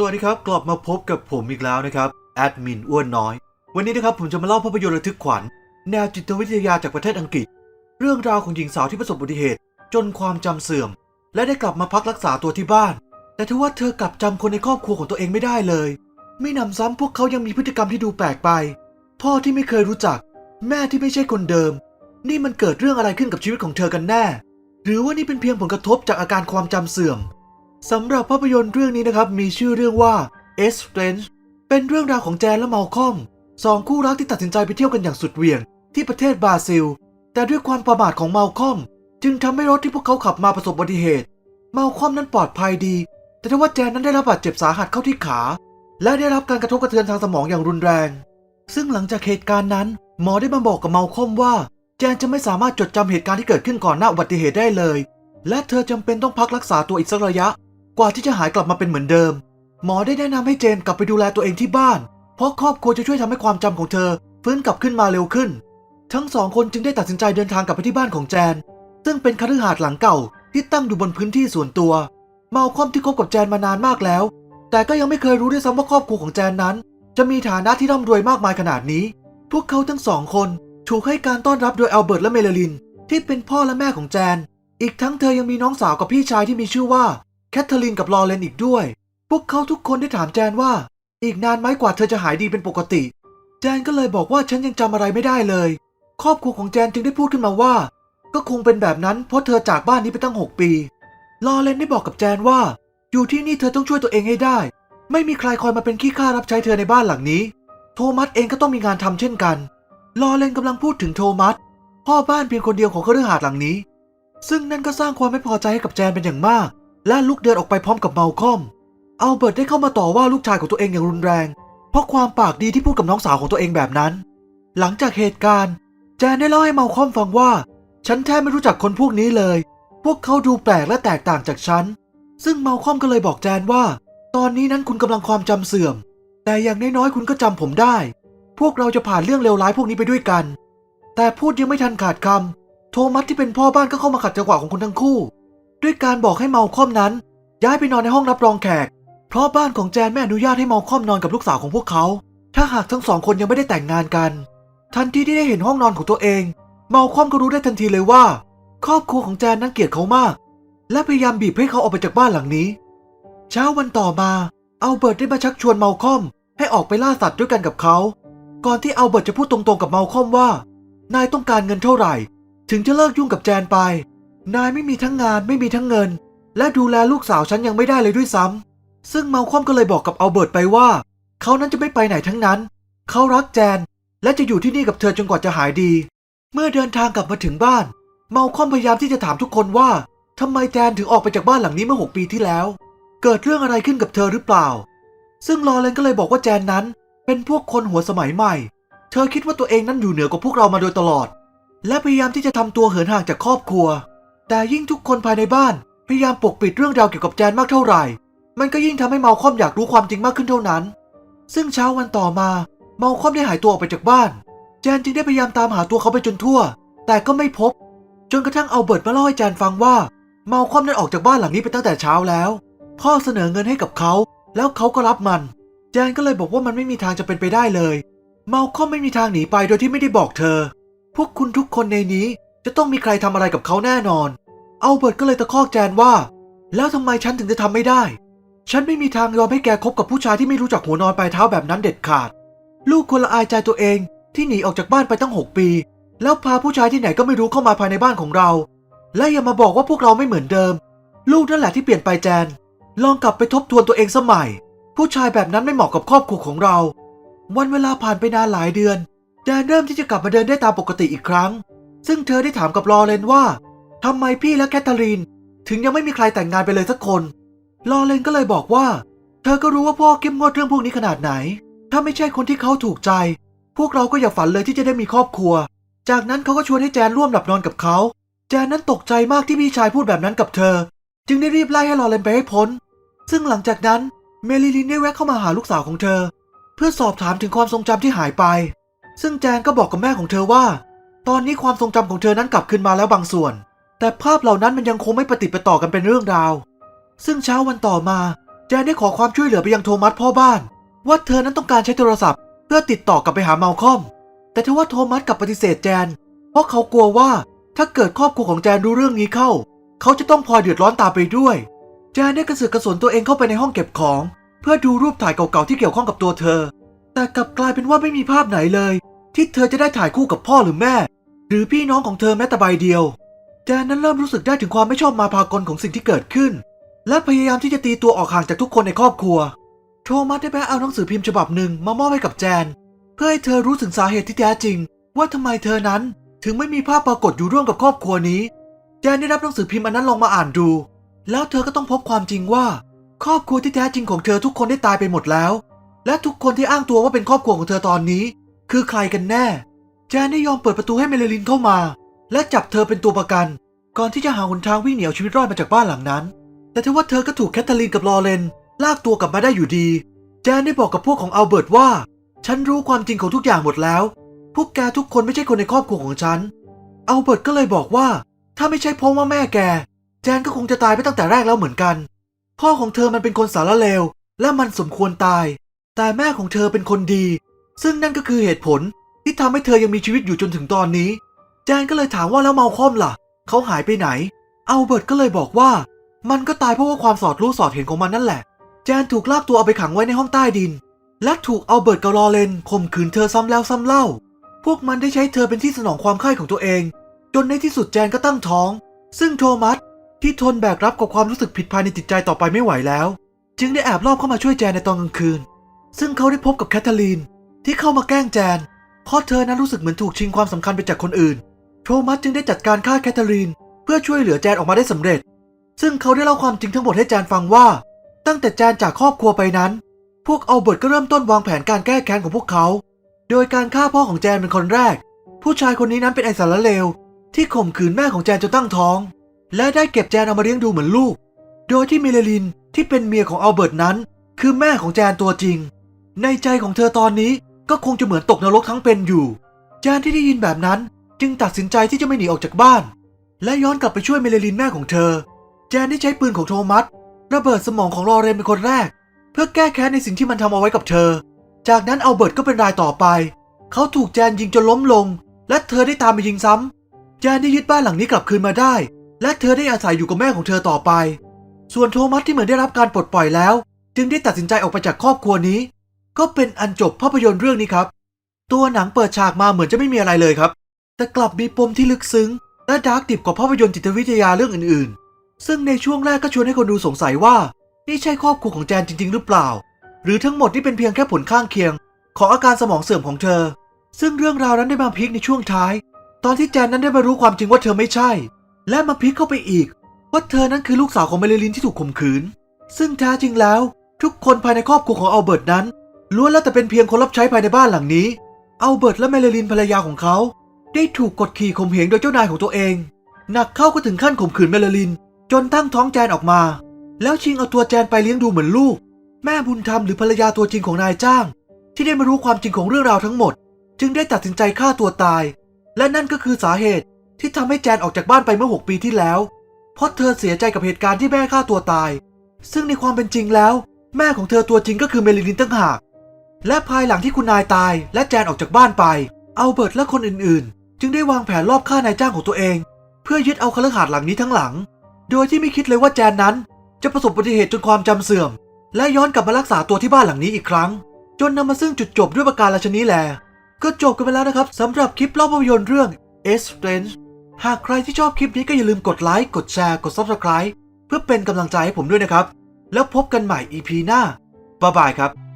สวัสดีครับ กลับมาพบกับผมอีกแล้วนะครับแอดมินอ้วนน้อย วันนี้นะครับผมจะมาเล่าภาพยนตร์ระทึกขวัญ แนวจิตวิทยาจากประเทศอังกฤษ เรื่องราวของหญิงสาวที่ประสบอุบัติเหตุ จนความจำเสื่อม และได้กลับมาพักรักษาตัวที่บ้าน แต่ทว่าเธอกลับจำคนในครอบครัวของตัวเองไม่ได้เลย ไม่นำซ้ำพวกเขายังมีพฤติกรรมที่ดูแปลกไป พ่อที่ไม่เคยรู้จัก แม่ที่ไม่ใช่คนเดิม นี่มันเกิดเรื่องอะไรขึ้นกับชีวิตของเธอกันแน่ หรือว่านี่เป็นเพียงผลกระทบจากอาการความจำเสื่อม สำหรับภาพยนตร์เรื่องนี้นะครับ มีชื่อเรื่องว่า e s t r a n g e เป็นเรื่องราวของแจนและมาลคอมสองคู่รักที่ตัดสินใจไปเที่ยวกันอย่างสุดเหวี่ยง ที่ประเทศบราซิล แต่ด้วยความประมาทของมาลคอม จึงทำให้รถที่พวกเขาขับมาประสบอุบัติเหตุมาลคอมนั้นปลอดภัยดี แต่ทว่าแจนนั้นได้รับบาดเจ็บสาหัสเข้าที่ขา และได้รับการกระทบกระเทือนทางสมองอย่างรุนแรง ซึ่งหลังจากเหตุการณ์นั้น หมอได้มาบอกกับมาลคอมว่า แจนจะไม่สามารถจดจำเหตุการณ์ที่เกิดขึ้นก่อนหน้าอุบัติเหตุได้เลย และเธอจำเป็นต้องพักรักษาตัวอีกสักระยะ กว่าที่จะหายกลับมาเป็นเหมือนเดิม หมอได้แนะนำให้เจนกลับไปดูแลตัวเองที่บ้าน เพราะครอบครัวจะช่วยทำให้ความจำของเธอฟื้นกลับขึ้นมาเร็วขึ้น ทั้งสองคนจึงได้ตัดสินใจเดินทางกลับไปที่บ้านของแจน ซึ่งเป็นคฤหาสน์หลังเก่าที่ตั้งอยู่บนพื้นที่ส่วนตัว เมาคอมที่คบกับแจนมานานมากแล้ว แต่ก็ยังไม่เคยรู้ด้วยซ้ำว่าครอบครัวของแจนนั้น จะมีฐานะที่ร่ำรวยมากมายขนาดนี้ พวกเขาทั้งสองคนถูกให้การต้อนรับโดยอัลเบิร์ตและเมลลิน ที่เป็นพ่อและแม่ของแจน อีกทั้งเธอยังมีน้องสาวกับพี่ชายที่มีชื่อว่า แคทเธอรีนกับลอเรนอีกด้วย พวกเขาทุกคนได้ถามแจนว่า อีกนานไหมกว่าเธอจะหายดีเป็นปกติ แจนก็เลยบอกว่าฉันยังจำอะไรไม่ได้เลย ครอบครัวของแจนจึงได้พูดขึ้นมาว่า ก็คงเป็นแบบนั้นเพราะเธอจากบ้านนี้ไปตั้ง 6 ปี ลอเรนได้บอกกับแจนว่า อยู่ที่นี่เธอต้องช่วยตัวเองให้ได้ ไม่มีใครคอยมาเป็นขี้ข้ารับใช้เธอในบ้านหลังนี้ โทมัสเองก็ต้องมีงานทำเช่นกัน ลอเรนกำลังพูดถึงโทมัสพ่อบ้านเพียงคนเดียวของคฤหาสน์หลังนี้ ซึ่งนั่นก็สร้างความไม่พอใจให้กับแจนเป็นอย่างมาก และลุกเดินออกไปพร้อมกับเมาคอม อัลเบิร์ตได้เข้ามาต่อว่าลูกชายของตัวเองอย่างรุนแรง เพราะความปากดีที่พูดกับน้องสาวของตัวเองแบบนั้น หลังจากเหตุการณ์ แจนได้เล่าให้เมาคอมฟังว่า ฉันแทบไม่รู้จักคนพวกนี้เลย พวกเขาดูแปลกและแตกต่างจากฉัน ซึ่งเมาคอมก็เลยบอกแจนว่า ตอนนี้นั้นคุณกำลังความจำเสื่อม แต่อย่างน้อยๆคุณก็จำผมได้ พวกเราจะผ่านเรื่องเลวร้ายพวกนี้ไปด้วยกัน แต่พูดยังไม่ทันขาดคำโทมัสที่เป็นพ่อบ้านก็เข้ามาขัดจังหวะของคนทั้งคู่ ด้วยการบอกให้เมาคอมนั้น ย้ายไปนอนในห้องรับรองแขก เพราะบ้านของแจนไม่อนุญาตให้เมาคอมนอนกับลูกสาวของพวกเขา ถ้าหากทั้งสองคนยังไม่ได้แต่งงานกัน ทันทีที่ได้เห็นห้องนอนของตัวเอง เมาคอมก็รู้ได้ทันทีเลยว่า ครอบครัวของแจนนั้นเกลียดเขามาก และพยายามบีบให้เขาออกไปจากบ้านหลังนี้ เช้าวันต่อมาอัลเบิร์ตได้มาชักชวนเมาคอมให้ออกไปล่าสัตว์ด้วยกันกับเขา ก่อนที่อัลเบิร์ตจะพูดตรงๆกับเมาคอมว่า นายต้องการเงินเท่าไหร่ ถึงจะเลิกยุ่งกับแจนไป นายไม่มีทั้งงานไม่มีทั้งเงิน และดูแลลูกสาวฉันยังไม่ได้เลยด้วยซ้ำซึ่งเมาคอมก็เลยบอกกับอัลเบิร์ตไปว่า เขานั้นจะไม่ไปไหนทั้งนั้น เขารักแจน และจะอยู่ที่นี่กับเธอจนกว่าจะหายดี เมื่อเดินทางกลับมาถึงบ้าน เมาคอมพยายามที่จะถามทุกคนว่าทำไมแจนถึงออกไปจากบ้านหลังนี้เมื่อ 6 ปีที่แล้ว เกิดเรื่องอะไรขึ้นกับเธอหรือเปล่า ซึ่งลอเรนก็เลยบอกว่าแจนนั้น เป็นพวกคนหัวสมัยใหม่ เธอคิดว่าตัวเองนั้นอยู่เหนือกว่าพวกเรามาโดยตลอด และพยายามที่จะทำตัวเหินห่างจากครอบครัว แต่ยิ่งทุกคนภายในบ้านพยายามปกปิดเรื่องราวเกี่ยวกับแจนมากเท่าไหร่ มันก็ยิ่งทำให้เมาคอมอยากรู้ความจริงมากขึ้นเท่านั้น ซึ่งเช้าวันต่อมาเมาคอมได้หายตัวออกไปจากบ้าน แจนจึงได้พยายามตามหาตัวเขาไปจนทั่ว แต่ก็ไม่พบ จนกระทั่งเอาเบิร์ตมาเล่าให้แจนฟังว่า เมาคอมได้ออกจากบ้านหลังนี้ไปตั้งแต่เช้าแล้ว พ่อเสนอเงินให้กับเขา แล้วเขาก็รับมัน แจนก็เลยบอกว่ามันไม่มีทางจะเป็นไปได้เลย เมาคอมไม่มีทางหนีไปโดยที่ไม่ได้บอกเธอ พวกคุณทุกคนในนี้ จะต้องมีใครทำอะไรกับเขาแน่นอนเอาเบิร์ตก็เลยตะคอกแจนว่า แล้วทำไมฉันถึงจะทำไม่ได้ ฉันไม่มีทางยอมให้แกคบกับผู้ชายที่ไม่รู้จักหัวนอนปลายเท้าแบบนั้นเด็ดขาด ลูกคนละอายใจตัวเองที่หนีออกจากบ้านไปตั้ง 6 ปี แล้วพาผู้ชายที่ไหนก็ไม่รู้เข้ามาภายในบ้านของเรา และอย่ามาบอกว่าพวกเราไม่เหมือนเดิม ลูกนั่นแหละที่เปลี่ยนไปแจน ลองกลับไปทบทวนตัวเองสมัย ผู้ชายแบบนั้นไม่เหมาะกับครอบครัวของเรา วันเวลาผ่านไปนานหลายเดือนแจนเริ่มที่จะกลับมาเดินได้ตามปกติอีกครั้ง ซึ่งเธอได้ถามกับลอเรนว่าทำไมพี่และแคทเธอรีน ถึงยังไม่มีใครแต่งงานไปเลยสักคน ลอเรนก็เลยบอกว่า เธอก็รู้ว่าพ่อเข้มงวดเรื่องพวกนี้ขนาดไหน ถ้าไม่ใช่คนที่เขาถูกใจ พวกเราก็อย่าฝันเลยที่จะได้มีครอบครัว จากนั้นเขาก็ชวนให้แจนร่วมหลับนอนกับเขาแจนนั้นตกใจมากที่พี่ชายพูดแบบนั้นกับเธอ จึงได้รีบไล่ให้ลอเรนไปให้พ้น ซึ่งหลังจากนั้นเมลิลินได้แวะเข้ามาหาลูกสาวของเธอ เพื่อสอบถามถึงความทรงจำที่หายไป ซึ่งแจนก็บอกกับแม่ของเธอว่า ตอนนี้ความทรงจำของเธอนั้นกลับคืนมาแล้วบางส่วน แต่ภาพเหล่านั้นมันยังคงไม่ปฏิประต่อกันเป็นเรื่องราว ซึ่งเช้าวันต่อมาแจนได้ขอความช่วยเหลือไปยังโทมัสพ่อบ้าน ว่าเธอนั้นต้องการใช้โทรศัพท์ เพื่อติดต่อกลับไปหาเมาคอม แต่ทว่าโทมัสกลับปฏิเสธแจน เพราะเขากลัวว่าถ้าเกิดครอบครัวของแจนรู้เรื่องนี้เข้า เขาจะต้องพลอยเดือดร้อนตามไปด้วย แจนได้กระเสือกกระสนตัวเองเข้าไปในห้องเก็บของ เพื่อดูรูปถ่ายเก่าๆที่เกี่ยวข้องกับตัวเธอ แต่กลับกลายเป็นว่าไม่มีภาพไหนเลย ที่เธอจะได้ถ่ายคู่กับพ่อหรือแม่ หรือพี่น้องของเธอแม้แต่ใบเดียวแจนนั้นเริ่มรู้สึกได้ถึงความไม่ชอบมาพากลของสิ่งที่เกิดขึ้น และพยายามที่จะตีตัวออกห่างจากทุกคนในครอบครัว โทมัสได้แวะเอาหนังสือพิมพ์ฉบับหนึ่งมามอบให้กับแจน เพื่อให้เธอรู้ถึงสาเหตุที่แท้จริง ว่าทำไมเธอนั้นถึงไม่มีภาพปรากฏอยู่ร่วมกับครอบครัวนี้ แจนได้รับหนังสือพิมพ์อันนั้นลองมาอ่านดู แล้วเธอก็ต้องพบความจริงว่า ครอบครัวที่แท้จริงของเธอทุกคนได้ตายไปหมดแล้ว และทุกคนที่อ้างตัวว่าเป็นครอบครัวของเธอตอนนี้ คือใครกันแน่ แจนได้ยอมเปิดประตูให้เมเลลินเข้ามา และจับเธอเป็นตัวประกัน ก่อนที่จะหาหนทางวิ่งหนีเอาชีวิตรอดมาจากบ้านหลังนั้น แต่ทว่าเธอก็ถูกแคทเธอรีนกับลอเรนลากตัวกลับมาได้อยู่ดี แจนได้บอกกับพวกของอัลเบิร์ตว่า ฉันรู้ความจริงของทุกอย่างหมดแล้ว พวกแกทุกคนไม่ใช่คนในครอบครัวของฉัน อัลเบิร์ตก็เลยบอกว่า ถ้าไม่ใช่เพราะว่าแม่แก แจนก็คงจะตายไปตั้งแต่แรกแล้วเหมือนกัน พ่อของเธอมันเป็นคนสารเลว และมันสมควรตาย แต่แม่ของเธอเป็นคนดี ซึ่งนั่นก็คือเหตุผล ที่ทำให้เธอยังมีชีวิตอยู่จนถึงตอนนี้ แจนก็เลยถามว่าแล้วเมาคอมล่ะ เขาหายไปไหนอัลเบิร์ตก็เลยบอกว่า มันก็ตายเพราะว่าความสอดรู้สอดเห็นของมันนั่นแหละ แจนถูกลากตัวเอาไปขังไว้ในห้องใต้ดิน และถูกอัลเบิร์ตกับลอเรนข่มขืนเธอซ้ำแล้วซ้ำเล่า พวกมันได้ใช้เธอเป็นที่สนองความใคร่ของตัวเอง จนในที่สุดแจนก็ตั้งท้อง ซึ่งโทมัสที่ทนแบกรับกับความรู้สึกผิดภายในจิตใจต่อไปไม่ไหวแล้ว จึงได้แอบลอบเข้ามาช่วยแจนในตอนกลางคืน ซึ่งเขาได้พบกับแคทเธอรีนที่เข้ามาแกล้งแจน เพราะเธอนั้นรู้สึกเหมือนถูกชิงความสำคัญไปจากคนอื่น โทมัสจึงได้จัดการฆ่าแคทเธอรีน เพื่อช่วยเหลือแจนออกมาได้สำเร็จ ซึ่งเขาได้เล่าความจริงทั้งหมดให้แจนฟังว่า ตั้งแต่แจนจากครอบครัวไปนั้น พวกอัลเบิร์ตก็เริ่มต้นวางแผนการแก้แค้นของพวกเขา โดยการฆ่าพ่อของแจนเป็นคนแรก ผู้ชายคนนี้นั้นเป็นไอสารเลวที่ข่มขืนแม่ของแจนจนตั้งท้อง และได้เก็บแจนเอามาเลี้ยงดูเหมือนลูก โดยที่เมเลลินที่เป็นเมียของอัลเบิร์ตนั้น คือแม่ของแจนตัวจริง ในใจของเธอตอนนี้ ก็คงจะเหมือนตกนรกทั้งเป็นอยู่แจนที่ได้ยินแบบนั้นจึงตัดสินใจที่จะไม่หนีออกจากบ้าน และย้อนกลับไปช่วยเมเลลินแม่ของเธอ แจนได้ใช้ปืนของโทมัสระเบิดสมองของลอเรนเป็นคนแรก เพื่อแก้แค้นในสิ่งที่มันทำเอาไว้กับเธอ จากนั้นเอัลเบิร์ตก็เป็นรายต่อไป เขาถูกแจนยิงจนล้มลง และเธอได้ตามไปยิงซ้ำแจนได้ยึดบ้านหลังนี้กลับคืนมาได้ และเธอได้อาศัยอยู่กับแม่ของเธอต่อไป ส่วนโทมัสที่เหมือนได้รับการปลดปล่อยแล้ว จึงได้ตัดสินใจออกไปจากครอบครัวนี้ ก็เป็นอันจบภาพยนตร์เรื่องนี้ครับ ตัวหนังเปิดฉากมาเหมือนจะไม่มีอะไรเลยครับ แต่กลับมีปมที่ลึกซึ้ง และดาร์กดิบกว่าภาพยนตร์จิตวิทยาเรื่องอื่นๆ ซึ่งในช่วงแรกก็ชวนให้คนดูสงสัยว่า นี่ใช่ครอบครัวของแจนจริง ๆ หรือเปล่า หรือทั้งหมดนี่เป็นเพียงแค่ผลข้างเคียง ของอาการสมองเสื่อมของเธอ ซึ่งเรื่องราวนั้นได้มาพลิกในช่วงท้าย ตอนที่แจนนั้นได้มารู้ความจริงว่าเธอไม่ใช่ และมาพลิกเข้าไปอีกว่าเธอนั้นคือลูกสาวของเมเลลินที่ถูกข่มขืน ซึ่งแท้จริงแล้ว ทุกคนภายในครอบครัวของอัลเบิร์ตนั้น ล้วนแล้วแต่เป็นเพียงคนรับใช้ภายในบ้านหลังนี้ เอัลเบิร์ตและเมเลลินภรรยาของเขา ได้ถูกกดขี่ข่มเหงโดยเจ้านายของตัวเอง หนักเข้าก็ถึงขั้นข่มขืนเมเลลิน จนตั้งท้องแจนออกมา แล้วชิงเอาตัวแจนไปเลี้ยงดูเหมือนลูก แม่บุญธรรมหรือภรรยาตัวจริงของนายจ้าง ที่ได้มารู้ความจริงของเรื่องราวทั้งหมด จึงได้ตัดสินใจฆ่าตัวตาย และนั่นก็คือสาเหตุที่ทำให้แจนออกจากบ้านไปเมื่อ 6 ปีที่แล้ว เพราะเธอเสียใจกับเหตุการณ์ที่แม่ฆ่าตัวตาย ซึ่งในความเป็นจริงแล้ว แม่ของเธอตัวจริงก็คือเมลิลินตั้งหาก และภายหลังที่คุณนายตายและแจนออกจากบ้านไป อัลเบิร์ตและคนอื่นๆ จึงได้วางแผนรอบฆ่านายจ้างของตัวเอง เพื่อยึดเอาคฤหาสน์หลังนี้ทั้งหลัง โดยที่ไม่คิดเลยว่าแจนนั้น จะประสบอุบัติเหตุจนความจำเสื่อม และย้อนกลับมารักษาตัวที่บ้านหลังนี้อีกครั้ง จนนำมาซึ่งจุดจบด้วยประการราชนี้แล ก็จบกันไปแล้วนะครับสำหรับคลิปเล่าภาพยนตร์เรื่อง S Strange หากใครที่ชอบคลิปนี้ก็อย่าลืมกดไลค์กดแชร์กด Subscribe เพื่อเป็นกำลังใจให้ผมด้วยนะครับ แล้วพบกันใหม่ EP หน้าบ๊ายบายครับ